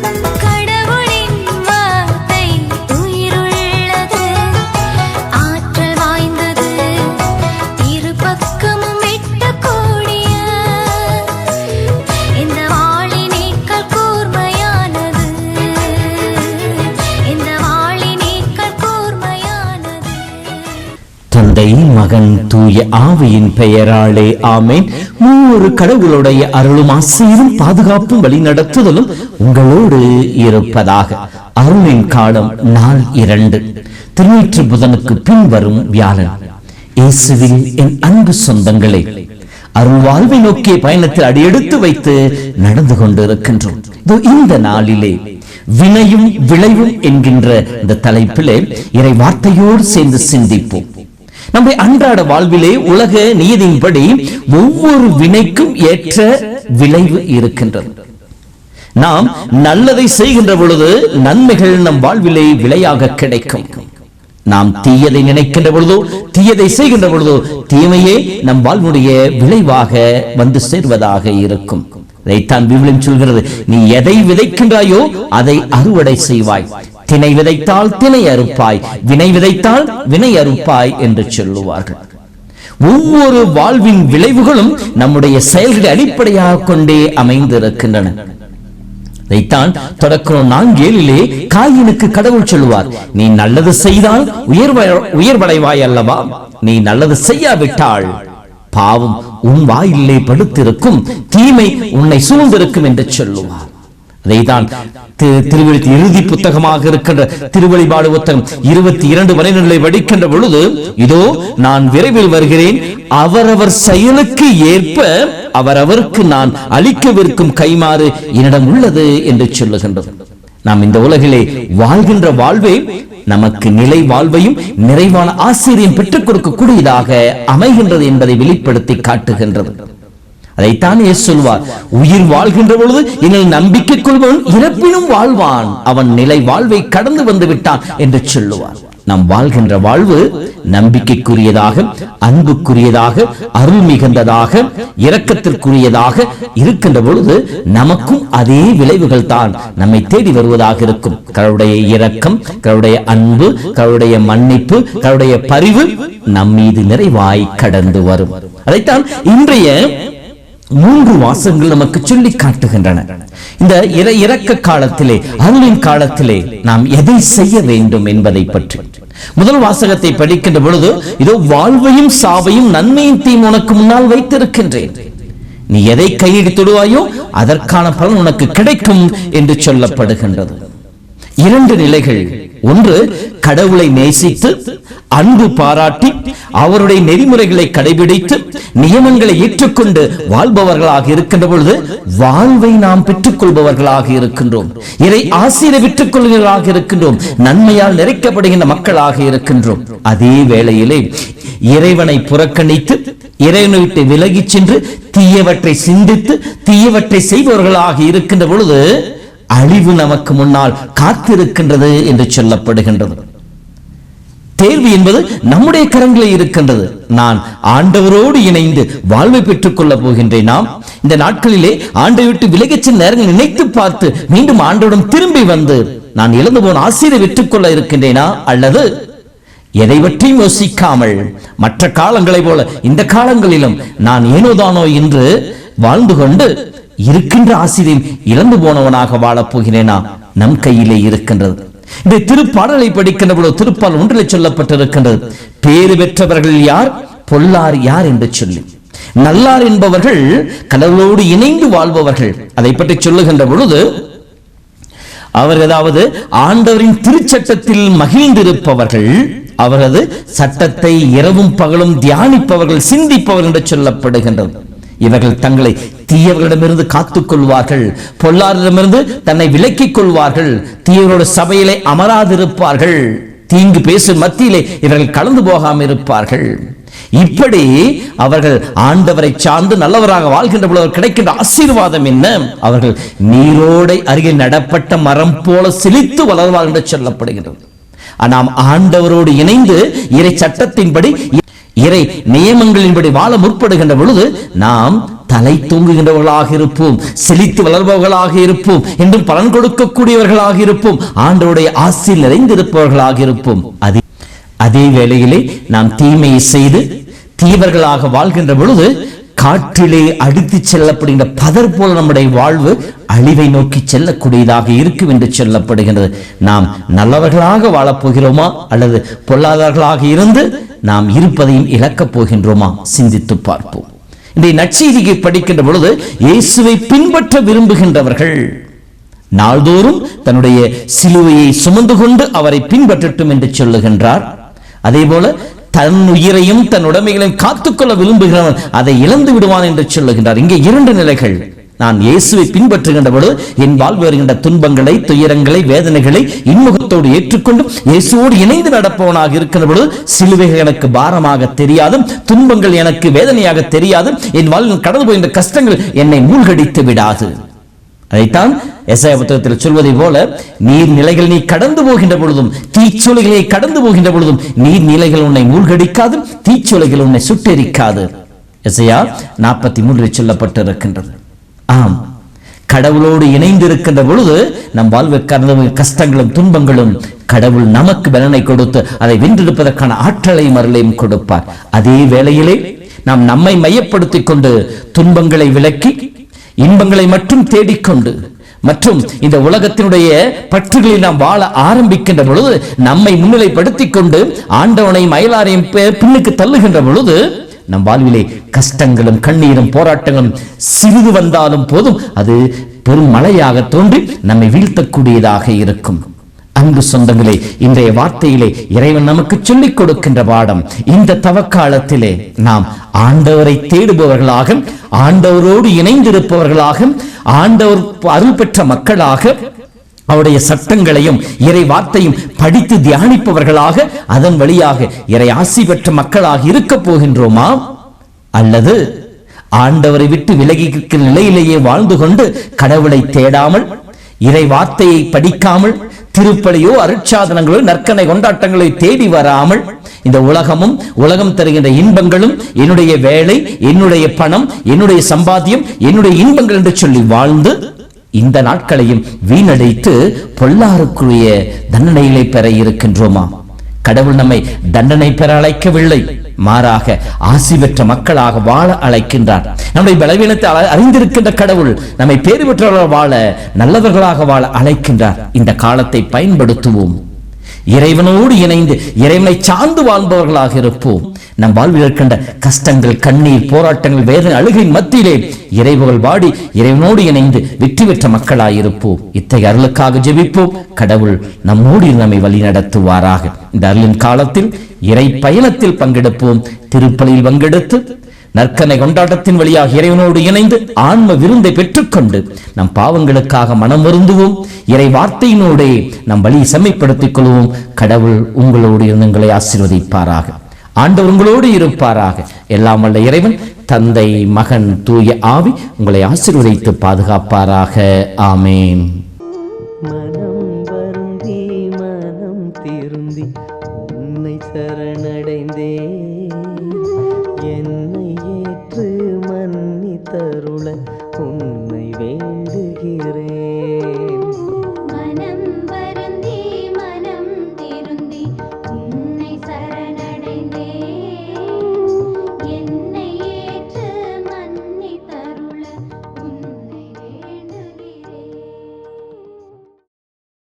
Thank you. மகன் தூய ஆவியின் பெயராலே ஆமேன். மூன்று கடவுளுடைய அருளும் ஆசையும் பாதுகாப்பும் வழி நடத்துதலும் உங்களோடு இருப்பதாக. அருளின் காலம் நாள் இரண்டு. திருநீற்று புதனுக்கு பின்வரும் வியாழன். இயேசுவின் என் அன்பு சொந்தங்களே அருள் வாழ்வை நோக்கிய பயணத்தில் அடியெடுத்து வைத்து நடந்து கொண்டிருக்கின்றோம். இந்த நாளிலே வினையும் விளைவும் என்கின்ற இந்த தலைப்பிலே இறை வார்த்தையோடு சேர்ந்து சிந்திப்போம். நம்முடைய அன்றாட வாழ்விலே உலக நீதியின்படி ஒவ்வொரு வினைக்கும் ஏற்ற விளைவு இருக்கின்றது. நாம் நல்லதை செய்கின்ற பொழுது நன்மைகள் நம் வாழ்விலே விலையாக கிடைக்கும். நாம் தீயதை நினைக்கின்ற பொழுதோ தீயதை செய்கின்ற பொழுதோ தீமையே நம் வாழ்வுடைய விளைவாக வந்து சேர்வதாக இருக்கும். இதைத்தான் விவிலியம் சொல்கிறது. நீ எதை விதைக்கின்றாயோ அதை அறுவடை செய்வாய். தினை விதைத்தால் தினை அறுப்பாய் வினை விதைத்தால் வினை அறுப்பாய் என்று சொல்லுவார்கள். ஒவ்வொரு வாழ்வின் விளைவுகளும் நம்முடைய செயல்களை அடிப்படையாக கொண்டே அமைந்திருக்கின்றன. இதைத்தான் தொடக்கிறோம் நான்கேலிலே காயினுக்கு கடவுள் சொல்லுவார் நீ நல்லது செய்தால் உயர்வடைவாய் அல்லவா? நீ நல்லது செய்யாவிட்டால் பாவம் உன் வாயிலே படுத்திருக்கும் தீமை உன்னை சூழ்ந்திருக்கும் என்று சொல்லுவார். அதைதான் திருவெழுத்து இறுதி புத்தகமாக இருக்கின்ற திருவழிபாடு புத்தகம் இருபத்தி இரண்டு வரைநிலை படிக்கின்ற பொழுது இதோ நான் விரைவில் வருகிறேன். அவரவர் செயலுக்கு ஏற்ப அவரவருக்கு நான் அளிக்கவிருக்கும் கைமாறு என்னிடம் உள்ளது என்று சொல்லுகின்றது. நாம் இந்த உலகிலே வாழ்கின்ற வாழ்வே நமக்கு நிலை வாழ்வையும் நிறைவான ஆசிரியம் பெற்றுக் கொடுக்கக்கூடியதாக அமைகின்றது என்பதை வெளிப்படுத்தி காட்டுகின்றது. அதைத்தான் இயேசு சொல்வார் உயிர் வாழ்கின்ற பொழுது என்னில் நம்பிக்கை கொள்பவன் இறப்பினும் வாழ்வான். அவன் நிலை வாழ்வை கடந்து வந்து விட்டான் என்று சொல்லுவார். நாம் வாழ்கின்ற வாழ்வு நம்பிக்கைக்குரியதாக அன்புக்குரியதாக அருள் மிகுந்ததாக இரக்கத்திற்குரியதாக இருக்கின்ற பொழுது நமக்கும் அதே விளைவுகள் தான் நம்மை தேடி வருவதாக இருக்கும். கடவுடைய இரக்கம் கடவுடைய அன்பு கடவுடைய மன்னிப்பு கடவுடைய பரிவு நம் மீது நிறைவாய் கடந்து வரும். அதைத்தான் இன்றைய மூன்று வாசகங்கள் நமக்கு சொல்லி காட்டுகின்றன. இந்த இற இறக்க காலத்திலே அருளின் காலத்திலே நாம் எதை செய்ய வேண்டும் என்பதை பற்றி. முதல் வாசகத்தை படிக்கின்ற பொழுது இதோ வாழ்வையும் சாவையும் நன்மையும் தீம் உனக்கு முன்னால் வைத்திருக்கின்றேன். நீ எதை கையெழுத்து தொடுவாயோ அதற்கான பலன் உனக்கு கிடைக்கும் என்று சொல்லப்படுகின்றது. இரண்டு நிலைகள். ஒன்று கடவுளை நேசித்து அன்பு பாராட்டி அவருடைய நெறிமுறைகளை கடைபிடித்து நியமங்களை ஏற்றுக்கொண்டு வாழ்பவர்களாக இருக்கின்ற பொழுது வாழ்வை நாம் பெற்றுக் கொள்பவர்களாக இருக்கின்றோம். இதை ஆசிரியர் பெற்றுக் கொள்கிறவர்களாக இருக்கின்றோம். நன்மையால் நிறைக்கப்படுகின்ற மக்களாக இருக்கின்றோம். அதே வேளையிலே இறைவனை புறக்கணித்து இறைவனை விட்டு விலகிச் சென்று தீயவற்றை சிந்தித்து தீயவற்றை செய்பவர்களாக இருக்கின்ற பொழுது அழிவு நமக்கு முன்னால் காத்திருக்கின்றது என்று சொல்லப்படுகின்றது. தேர்வு என்பது நம்முடைய கரங்களில் இருக்கின்றது. நான் ஆண்டவரோடு இணைந்து வாழ்வை பெற்றுக் கொள்ளப் போகின்றேன். நாம் இந்த நாட்களிலே ஆண்டை விட்டு விலகிச் சென்ற நேரங்கள் நினைத்து பார்த்து மீண்டும் ஆண்டவுடன் திரும்பி வந்து நான் இழந்து போன ஆசிரியரை வெற்றுக்கொள்ள இருக்கின்றேனா? அல்லது எதை பற்றியும் யோசிக்காமல் மற்ற காலங்களைப் போல இந்த காலங்களிலும் நான் ஏனோதானோ என்று வாழ்ந்து கொண்டு இருக்கின்ற ஆசிரியம் இழந்து போனவனாக வாழப் போகிறேனா? நம் கையிலே இருக்கின்றது. இந்த திருப்பாடலை படிக்கின்ற பொழுது திருப்பால் ஒன்றில் சொல்லப்பட்டிருக்கின்றது. பேறு பெற்றவர்கள் யார்? பொல்லார் யார் என்று சொல்லி. நல்லார் என்பவர்கள் கடவுளோடு இணைந்து வாழ்பவர்கள். அதை பற்றி சொல்லுகின்ற பொழுது அவர் ஏதாவது ஆண்டவரின் திருச்சட்டத்தில் மகிழ்ந்திருப்பவர்கள் அவரது சட்டத்தை இரவும் பகலும் தியானிப்பவர்கள் சிந்திப்பவர்கள் என்று சொல்லப்படுகின்றது. இவர்கள் தங்களை தீயவர்களிடமிருந்து காத்துக் கொள்வார்கள் பொல்லாரிடமிருந்து தன்னை விலக்கிக் கொள்வார்கள். தீயவரோட சபையிலே அமராதிருப்பார்கள். தீங்கு பேசும் மத்தியிலே இவர்கள் கலந்து போகாமல் இருப்பார்கள். இப்படி அவர்கள் ஆண்டவரை சார்ந்து நல்லவராக வாழ்கின்ற பொழுது கிடைக்கின்ற ஆசீர்வாதம் என்ன? அவர்கள் நீரோடை அருகில் நடப்பட்ட மரம் போல சிலித்து வளர்வார்கள் என்று சொல்லப்படுகிறது நாம் ஆண்டவரோடு இணைந்து இறை சட்டத்தின்படி இறை நியமங்களின்படி வாழ முற்படுகின்ற பொழுது நாம் தலை தூங்குகின்றவர்களாக இருப்போம் செழித்து வளர்பவர்களாக இருப்போம் என்றும் பலன் கொடுக்கக்கூடியவர்களாக இருப்போம் ஆண்டவருடைய ஆசில் நிறைந்திருப்பவர்களாக இருப்போம். அதே அதே வேளையிலே நாம் தீமையை செய்து தீவர்களாக வாழ்கின்ற பொழுது காற்றிலே அடித்துச் செல்லப்படுகின்ற பதர் போல நம்முடைய வாழ்வு அழிவை நோக்கி செல்லக்கூடியதாக இருக்கும் என்று சொல்லப்படுகின்றது. நாம் நல்லவர்களாக வாழப்போகிறோமா அல்லது பொல்லாதவர்களாக இருந்து நாம் இருப்பதையும் இழக்கப் போகின்றோமா? சிந்தித்து பார்ப்போம். இந்த நற்செய்தியை படிக்கின்ற பொழுது இயேசுவை பின்பற்ற விரும்புகின்றவர்கள். நாள்தோறும் தன்னுடைய சிலுவையை சுமந்து கொண்டு அவரை பின்பற்றட்டும் என்று சொல்லுகின்றார். அதே போல தன் உயிரையும் தன் உடைமைகளையும் காத்துக்கொள்ள விரும்புகிறவன் அதை இழந்து விடுவான் என்று சொல்லுகின்றார். இங்கே இரண்டு நிலைகள். நான் இயேசுவை பின்பற்றுகின்ற பொழுது என் வாழ்வு வருகின்ற துன்பங்களை துயரங்களை வேதனைகளை இன்முகத்தோடு ஏற்றுக்கொண்டு இயேசுவோடு இணைந்து நடப்பவனாக இருக்கின்ற பொழுது சிலுவைகள் எனக்கு பாரமாக தெரியாதும் துன்பங்கள் எனக்கு வேதனையாக தெரியாதும் என் வாழ்வில் கடந்து போகின்ற கஷ்டங்கள் என்னை மூழ்கடித்து விடாது. அதைத்தான் எஸ்ஐ புத்தகத்தில் சொல்வதை போல நீர் நிலைகள் நீ கடந்து போகின்ற பொழுதும் தீச்சொலைகளை கடந்து போகின்ற பொழுதும் நீர் நிலைகள் உன்னை மூழ்கடிக்காது தீச்சொலைகள் உன்னை சுட்டெரிக்காது. எஸ்ஐயா நாற்பத்தி மூன்றில் சொல்லப்பட்டிருக்கின்றது. ஆம். கடவுளோடு இணைந்து இருக்கின்ற பொழுது நம் வாழ்வுக்கான கஷ்டங்களும் துன்பங்களும் கடவுள் நமக்கு பலனை கொடுத்து அதை வென்றெடுப்பதற்கான ஆற்றலையும் அருளையும் கொடுப்பார். அதே வேளையிலே நாம் நம்மை மையப்படுத்திக் கொண்டு துன்பங்களை விலக்கி இன்பங்களை மட்டும் தேடிக்கொண்டு மற்றும் இந்த உலகத்தினுடைய பற்றுகளில் நாம் வாழ ஆரம்பிக்கின்ற பொழுது நம்மை முன்னிலைப்படுத்திக் கொண்டு ஆண்டவனையும் அயலாரையும் பின்னுக்கு தள்ளுகின்ற பொழுது நம் வாழ்விலே கஷ்டங்களும் கண்ணீரும் போராட்டங்களும் சிறிது வந்தாலும் போதும். அது பெரும் மழையாக தோன்றி நம்மை வீழ்த்தக்கூடியதாக இருக்கும். அன்பு சொந்தங்களே இன்றைய வார்த்தையிலே இறைவன் நமக்கு சொல்லிக் கொடுக்கின்ற பாடம் இந்த தவக்காலத்திலே நாம் ஆண்டவரை தேடுபவர்களாக ஆண்டவரோடு இணைந்திருப்பவர்களாக ஆண்டவர் அருள் பெற்ற மக்களாக அவருடைய சட்டங்களையும் இறை வார்த்தையும் படித்து தியானிப்பவர்களாக அதன் வழியாக இறை ஆசி பெற்ற மக்களாக இருக்க போகின்றோமா? அல்லது ஆண்டவரை விட்டு விலகி நிலையிலேயே வாழ்ந்து கொண்டு கடவுளை தேடாமல் இறை வார்த்தையை படிக்காமல் திருப்பலியோ அருட்சாதனங்களோ நற்கனை கொண்டாட்டங்களை தேடி வராமல் இந்த உலகமும் உலகம் தருகின்ற இன்பங்களும் என்னுடைய வேலை என்னுடைய பணம் என்னுடைய சம்பாத்தியம் என்னுடைய இன்பங்கள் என்று சொல்லி வாழ்ந்து இந்த நாட்களையும் வீணடைத்து பொல்லாருக்குரிய தண்டனைகளை பெற இருக்கின்றோமா? கடவுள் நம்மை தண்டனை பெற அழைக்கவில்லை. மாறாக ஆசி பெற்ற மக்களாக வாழ அழைக்கின்றார். நம்முடைய பலவீனத்தை அறிந்திருக்கின்ற கடவுள் நம்மை பேறு பெற்றவர்களாக வாழ நல்லவர்களாக வாழ அழைக்கின்றார். இந்த காலத்தை பயன்படுத்துவோம். இறைவனோடு இணைந்து இறைவனை சார்ந்து வாழ்பவர்களாக இருப்போம். நம் வாழ்வில் இருக்கின்ற கஷ்டங்கள் கண்ணீர் போராட்டங்கள் வேதனை அழுகையின் மத்தியிலே இறைவுகள் வாடி இறைவனோடு இணைந்து வெற்றி பெற்ற மக்களாயிருப்போம். இத்தகைய அருளுக்காக ஜெபிப்போம். கடவுள் நம்மோடு நம்மை வழி நடத்துவாராக. இந்த அருளின் காலத்தில் இறை பயணத்தில் பங்கெடுப்போம். திருப்பலியில் பங்கெடுத்து நற்கனை கொண்டாட்டத்தின் வழியாக இறைவனோடு இணைந்து ஆன்ம விருந்தை பெற்றுக்கொண்டு நம் பாவங்களுக்காக மனம் வருந்துவோம். இறை வார்த்தையினோடே நம் வழியை செம்மைப்படுத்திக் கொள்வோம். கடவுள் உங்களோடு இருந்தங்களை ஆசிர்வதிப்பாராக ஆசீர்வதிப்பாராக. ஆண்டவர் உங்களோடு இருப்பாராக. எல்லாம் வல்ல இறைவன் தந்தை மகன் தூய ஆவி உங்களை ஆசீர்வதித்து பாதுகாப்பாராக. ஆமேன்.